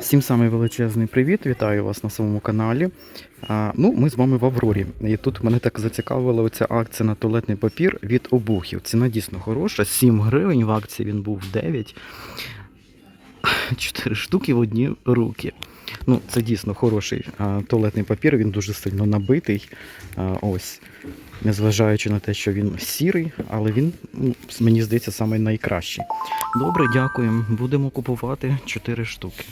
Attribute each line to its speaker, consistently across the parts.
Speaker 1: Всім самий величезний привіт, вітаю вас на своєму каналі. А, ну, ми з вами в Аврорі. І тут мене так зацікавила оця акція на туалетний папір від обухів. Ціна дійсно хороша. 7 гривень в акції він був 9. 4 штуки в одні руки. Ну, це дійсно хороший а, туалетний папір, він дуже сильно набитий. А, ось. Незважаючи на те, що він сірий, але він, ну, мені здається, найкращий. Добре, дякуємо. Будемо купувати 4 штуки.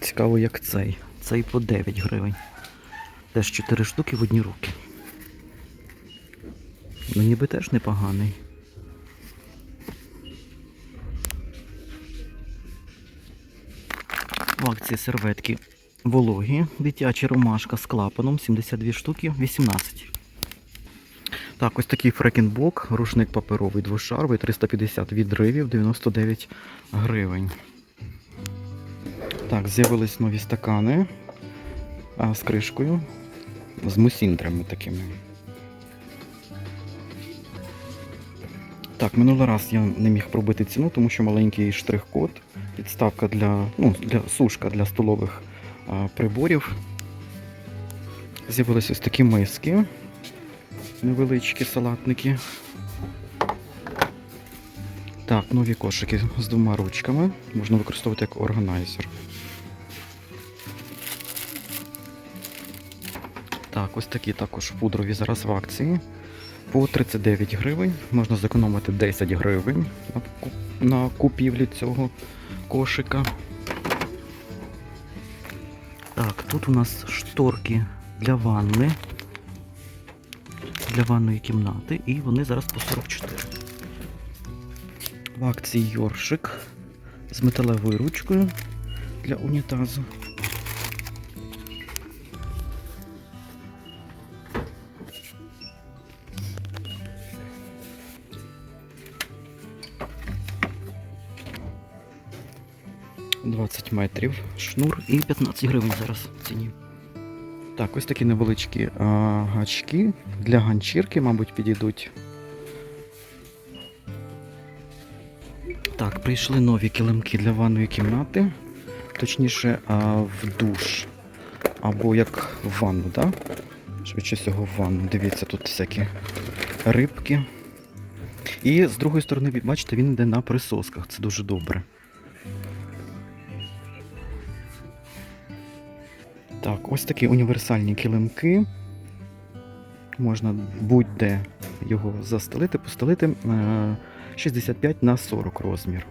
Speaker 1: Цікаво, як цей. Цей по 9 гривень. Теж 4 штуки в одні руки. Ну ніби теж непоганий. В акції серветки вологі. Дитяча ромашка з клапаном 72 штуки, 18. Так, ось такий фрекінбок, рушник паперовий двошаровий, 350 відривів, 99 гривень. Так, з'явились нові стакани з кришкою, з мусіндрами такими. Так, минулий раз я не міг пробити ціну, тому що маленький штрих-код, підставка для, ну, для сушка для столових а, приборів. З'явились ось такі миски, невеличкі салатники. Так, нові кошики з двома ручками. Можна використовувати як органайзер. Так, ось такі також пудрові зараз в акції. По 39 гривень. Можна зекономити 10 гривень на, купівлі цього кошика. Так, тут у нас шторки для ванни. Для ванної кімнати. І вони зараз по 44. В акції Йоршик з металевою ручкою для унітазу. Метрів шнур і 15 гривень зараз в ціні. Так, ось такі невеличкі а, гачки для ганчірки, мабуть, підійдуть. Так, прийшли нові килимки для ванної кімнати. Точніше, а, в душ. Або як в ванну, так? Швидше всього в ванну. Дивіться, тут всякі рибки. І з другої сторони, бачите, він йде на присосках. Це дуже добре. Так, ось такі універсальні килимки. Можна будь-де його застелити, постелити. Е, 65 на 40 розмір.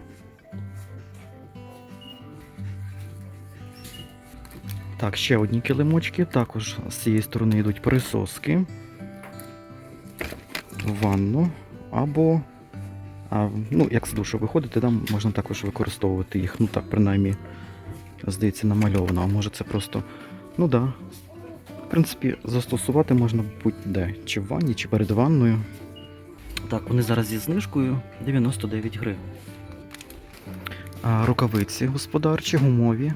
Speaker 1: Так, ще одні килимочки. Також з цієї сторони йдуть присоски в ванну. Або, а, ну, як з душу виходити, там можна також використовувати їх. Ну так, принаймні, здається, намальовано. А може це просто. Ну так. Да. В принципі, застосувати можна будь-де. Чи в ванні, чи перед ванною. Так, вони зараз зі знижкою 99 гривень. А, рукавиці господарчі, гумові.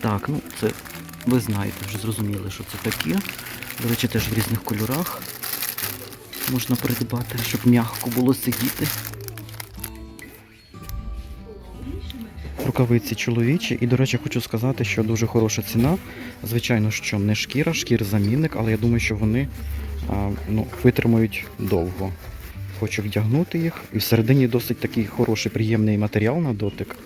Speaker 1: Так, ну це ви знаєте, вже зрозуміли, що це таке. До речі, теж в різних кольорах можна придбати, щоб м'яко було сидіти. Рукавиці чоловічі. І, до речі, хочу сказати, що дуже хороша ціна. Звичайно, що не шкіра, шкір-замінник, але я думаю, що вони ну, витримають довго. Хочу вдягнути їх. І всередині досить такий хороший, приємний матеріал на дотик.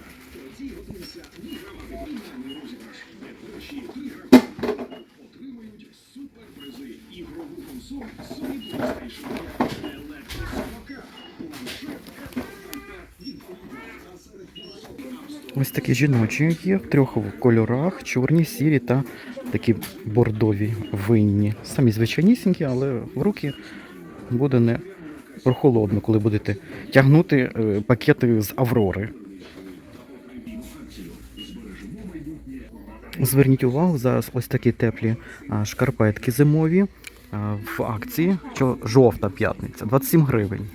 Speaker 1: Такі жіночі є в трьох кольорах: чорні, сірі та такі бордові винні. Самі звичайнісінькі, але в руки буде не прохолодно, коли будете тягнути е, пакети з Аврори. Зверніть увагу, зараз ось такі теплі шкарпетки зимові в акції, що жовта п'ятниця, 27 гривень.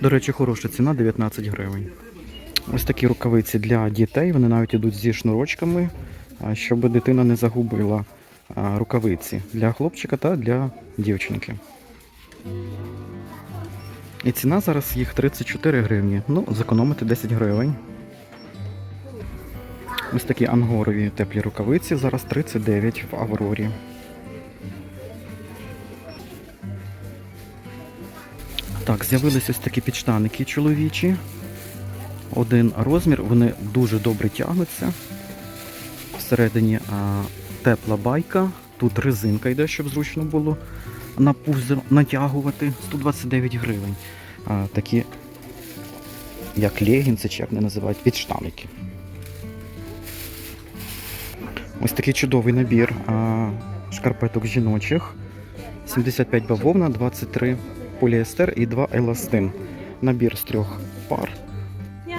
Speaker 1: До речі, хороша ціна 19 гривень. Ось такі рукавиці для дітей. Вони навіть ідуть зі шнурочками, щоб дитина не загубила рукавиці для хлопчика та для дівчинки. І ціна зараз їх 34 гривні. Ну, зекономити 10 гривень. Ось такі ангорові теплі рукавиці зараз 39 в Аврорі. Так, з'явились ось такі підштаники чоловічі. Один розмір, вони дуже добре тягнуться. Всередині а, тепла байка, тут резинка йде, щоб зручно було на пузо натягувати. 129 гривень. А, такі, як легінси, чи як не називають, підштаники. Ось такий чудовий набір а, шкарпеток жіночих. 75 бавовна, 23 поліестер і 2 еластин. Набір з трьох пар.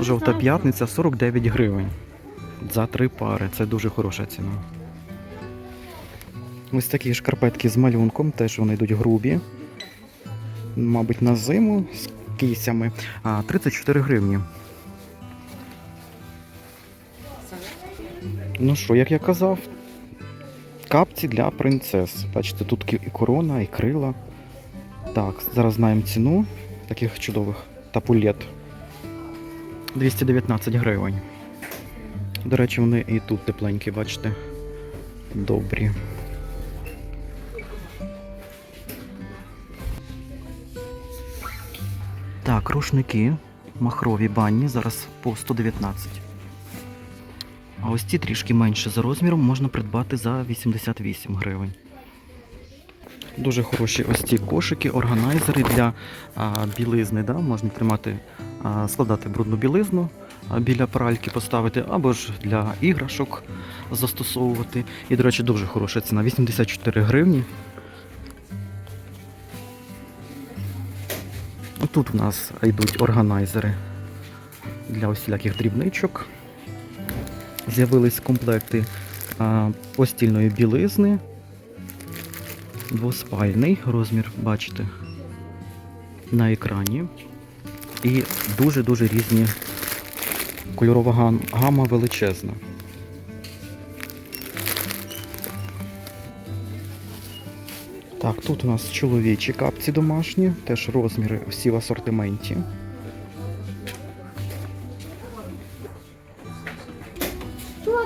Speaker 1: Жовта п'ятниця 49 гривень. За три пари. Це дуже хороша ціна. Ось такі шкарпетки з малюнком, теж вони йдуть грубі. Мабуть, на зиму з кисями. А, 34 гривні. Ну що, як я казав, капці для принцес. Бачите, тут і корона, і крила. Так, зараз знаємо ціну таких чудових тапулет. 219 гривень. До речі, вони і тут тепленькі, бачите. Добрі. Так, рушники махрові банні зараз по 119. А ось ці трішки менше за розміром можна придбати за 88 гривень. Дуже хороші ось ці кошики, органайзери для а, білизни. Да? Можна тримати, а, складати брудну білизну а, біля пральки поставити, або ж для іграшок застосовувати. І, до речі, дуже хороша ціна 84 гривні. Тут у нас йдуть органайзери для усіляких дрібничок. З'явились комплекти а, постільної білизни. Двоспальний розмір, бачите, на екрані. І дуже-дуже різні кольорова гама величезна. Так, тут у нас чоловічі капці домашні, теж розміри всі в асортименті.
Speaker 2: Що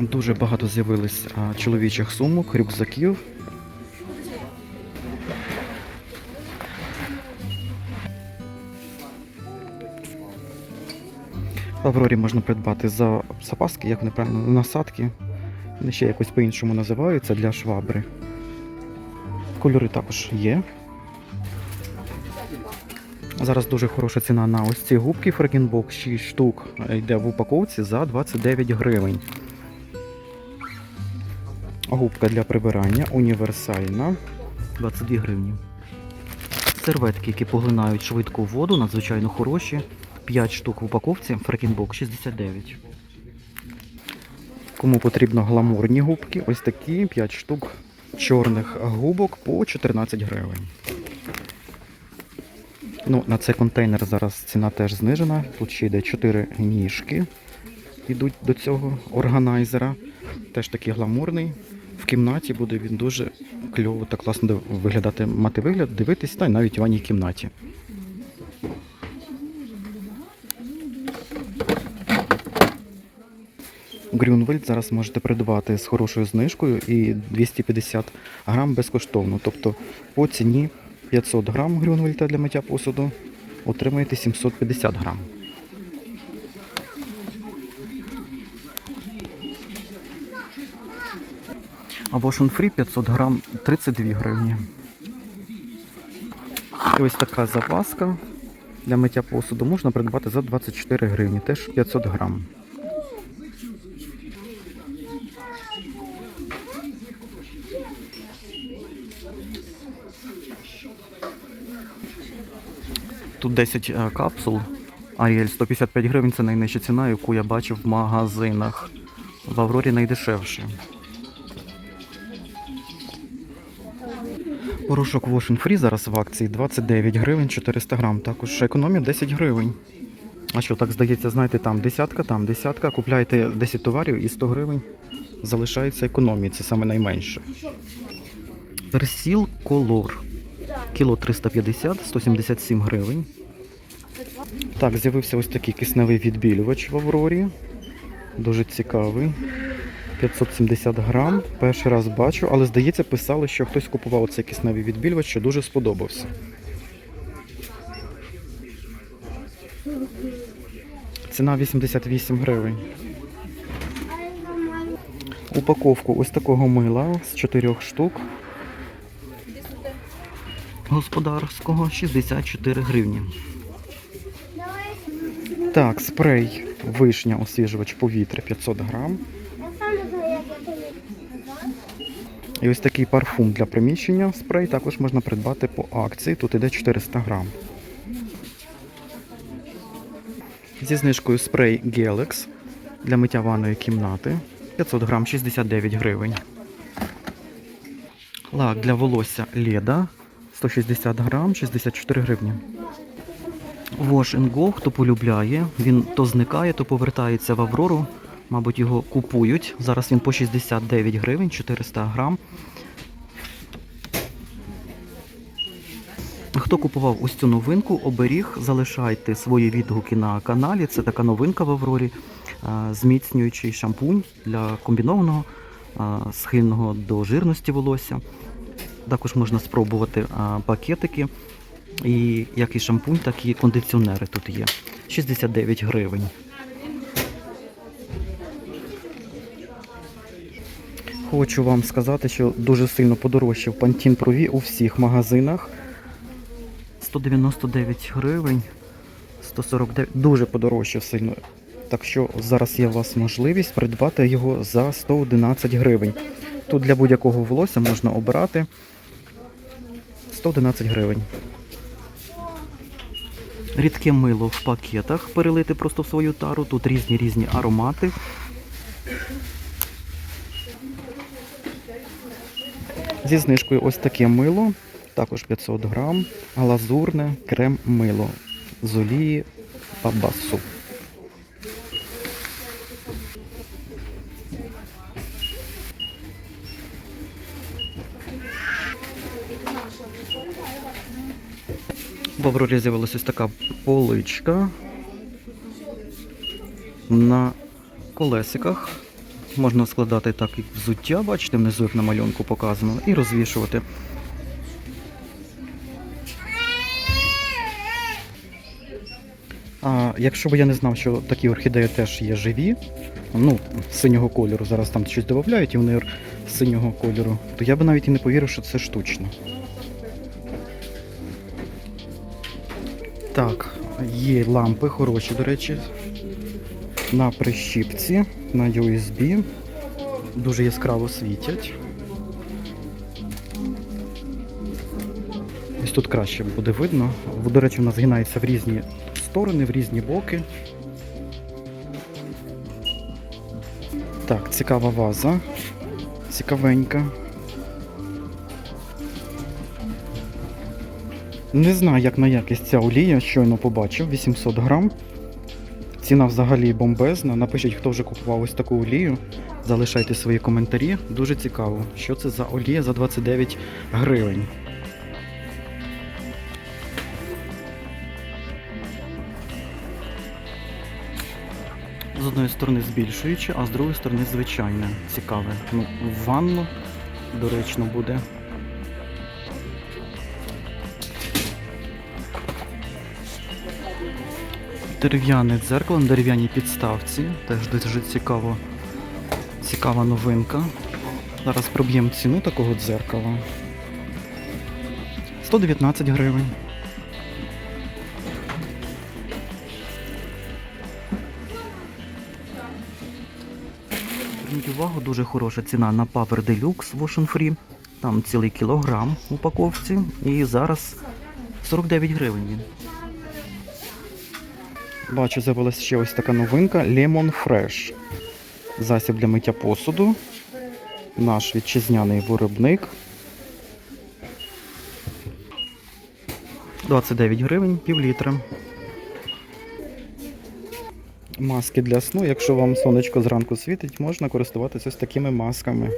Speaker 1: Дуже багато з'явилось чоловічих сумок, рюкзаків. В Аврорі можна придбати за запаски, як вони правильно, насадки. Вони ще якось по-іншому називаються для швабри. Кольори також є. Зараз дуже хороша ціна на ось ці губки Фрекінбок 6 штук йде в упаковці за 29 гривень. Губка для прибирання універсальна 22 гривні. Серветки, які поглинають швидку воду, надзвичайно хороші. 5 штук в упаковці, Фрекінбок 69. Кому потрібно гламурні губки, ось такі 5 штук чорних губок по 14 гривень. Ну, на цей контейнер зараз ціна теж знижена. Тут ще йде 4 ніжки. Йдуть до цього органайзера. Теж такий гламурний. В кімнаті буде він дуже кльово та класно виглядати, мати вигляд, дивитись, та й навіть в ванній кімнаті. Грюнвельд зараз можете придбати з хорошою знижкою і 250 грам безкоштовно. Тобто по ціні 500 грам Грюнвельта для миття посуду отримаєте 750 грам. Wash Free 500 грам 32 гривні. І ось така запаска для миття посуду можна придбати за 24 гривні, теж 500 грам. Тут 10 е, капсул. Аріель 155 гривень це найнижча ціна, яку я бачив в магазинах. В Аврорі найдешевше. Порошок Wash Free зараз в акції 29 гривень 400 грам. Також економія 10 гривень. А що, так здається, знаєте, там десятка, там десятка. Купляєте 10 товарів і 100 гривень. Залишається економії, це саме найменше. Персіл Колор. Кіло 350, 177 гривень. Так, з'явився ось такий кисневий відбілювач в Аврорі. Дуже цікавий. 570 грам. Перший раз бачу, але здається, писали, що хтось купував цей кисневий відбілювач, що дуже сподобався. Ціна 88 гривень. Упаковку ось такого мила з 4 штук. Господарського 64 гривні. Так, спрей вишня освіжувач повітря 500 грам.
Speaker 2: Я сам не знаю, як я тобі сказав.
Speaker 1: І ось такий парфум для приміщення спрей також можна придбати по акції. Тут іде 400 грам. Зі знижкою спрей Gelex для миття ванної кімнати 500 грам 69 гривень. Лак для волосся Леда 160 грам 64 гривні. Wash and Go, хто полюбляє, він то зникає, то повертається в Аврору. Мабуть, його купують. Зараз він по 69 гривень, 400 грам. Хто купував ось цю новинку, оберіг, залишайте свої відгуки на каналі. Це така новинка в Аврорі. Зміцнюючий шампунь для комбінованого, схильного до жирності волосся. Також можна спробувати пакетики. І як і шампунь, так і кондиціонери тут є. 69 гривень. Хочу вам сказати, що дуже сильно подорожчав Pantene Pro V у всіх магазинах. 199 гривень, 149, дуже подорожчав сильно. Так що зараз є у вас можливість придбати його за 111 гривень. Тут для будь-якого волосся можна обирати 111 гривень. Рідке мило в пакетах перелити просто в свою тару. Тут різні різні аромати. Зі знижкою ось таке мило, також 500 грам, глазурне крем мило з олії бабасу. В Аврорі з'явилася ось така поличка на колесиках. Можна складати так і взуття, бачите, внизу як на малюнку показано, і розвішувати. А якщо б я не знав, що такі орхідеї теж є живі, ну, синього кольору, зараз там щось додають і вони синього кольору, то я б навіть і не повірив, що це штучно. Так, є лампи хороші, до речі, на прищіпці, на USB. Дуже яскраво світять. Ось тут краще буде видно. До речі, вона згинається в різні сторони, в різні боки. Так, цікава ваза. Цікавенька. Не знаю, як на якість ця олія, щойно побачив, 800 грам. Ціна взагалі бомбезна. Напишіть, хто вже купував ось таку олію. Залишайте свої коментарі. Дуже цікаво, що це за олія за 29 гривень. З одної сторони збільшуюче, а з другої сторони звичайне. Цікаве. Ну, ванну доречно буде. Дерев'яне дзеркало на дерев'яній підставці. Теж дуже цікаво. Цікава новинка. Зараз проб'ємо ціну такого дзеркала. 119 гривень. Зверніть увагу, дуже хороша ціна на Power Deluxe and Free. Там цілий кілограм в упаковці. І зараз 49 гривень. Бачу, з'явилася ще ось така новинка Lemon Fresh. Засіб для миття посуду. Наш вітчизняний виробник. 29 гривень, пів літра. Маски для сну. Якщо вам сонечко зранку світить, можна користуватися ось такими масками.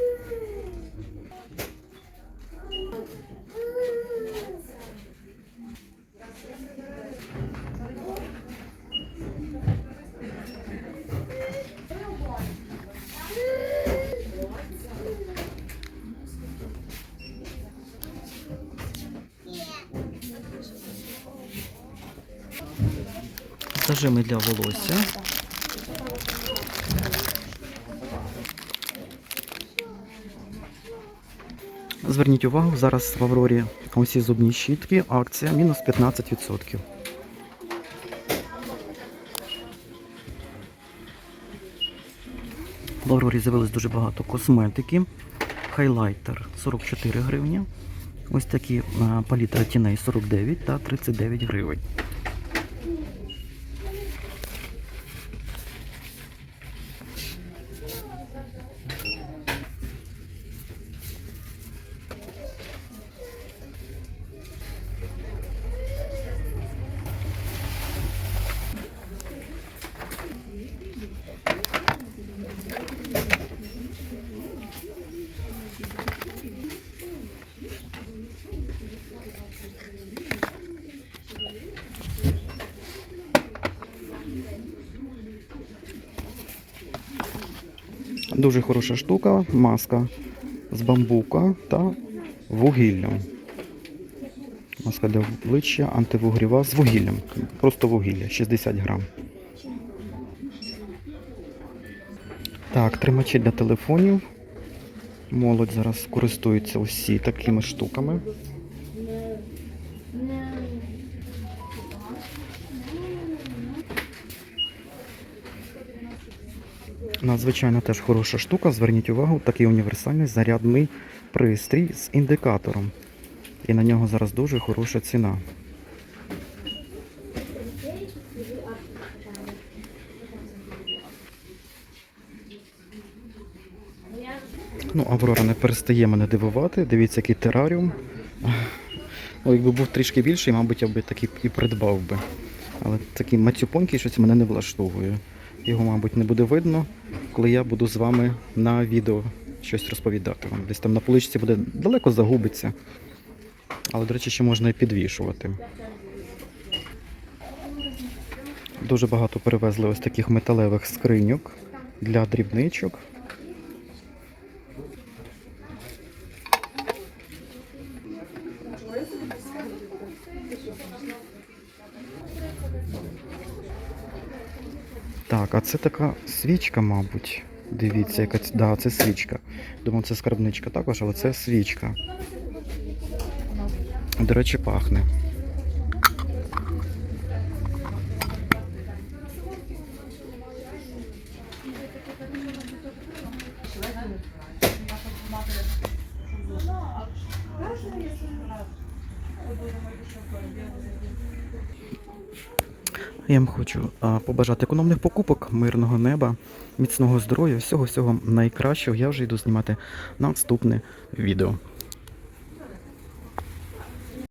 Speaker 1: Зажими для волосся. Зверніть увагу, зараз в Аврорі усі зубні щітки, акція мінус 15%. В Аврорі з'явилось дуже багато косметики. Хайлайтер 44 гривні. Ось такі е, палітра тіней 49 та 39 гривень. Дуже хороша штука, маска з бамбука та вугіллям. Маска для обличчя антивугріва з вугіллям. Просто вугілля, 60 грам. Так, тримачі для телефонів. Молодь зараз користується усі такими штуками. Надзвичайно теж хороша штука. Зверніть увагу, такий універсальний зарядний пристрій з індикатором. І на нього зараз дуже хороша ціна. Ну, Аврора не перестає мене дивувати. Дивіться, який тераріум. Ну, якби був трішки більший, мабуть, я б такий і придбав би. Але такий мацюпонький щось мене не влаштовує. Його, мабуть, не буде видно, коли я буду з вами на відео щось розповідати вам. Десь там на поличці буде далеко загубиться. Але, до речі, ще можна і підвішувати. Дуже багато перевезли ось таких металевих скриньок для дрібничок. Так, а це така свічка, мабуть. Дивіться, яка да, це свічка. Думаю, це скарбничка також, але це свічка. До речі, пахне. Я вам хочу побажати економних покупок, мирного неба, міцного здоров'я, всього всього найкращого. Я вже йду знімати наступне відео.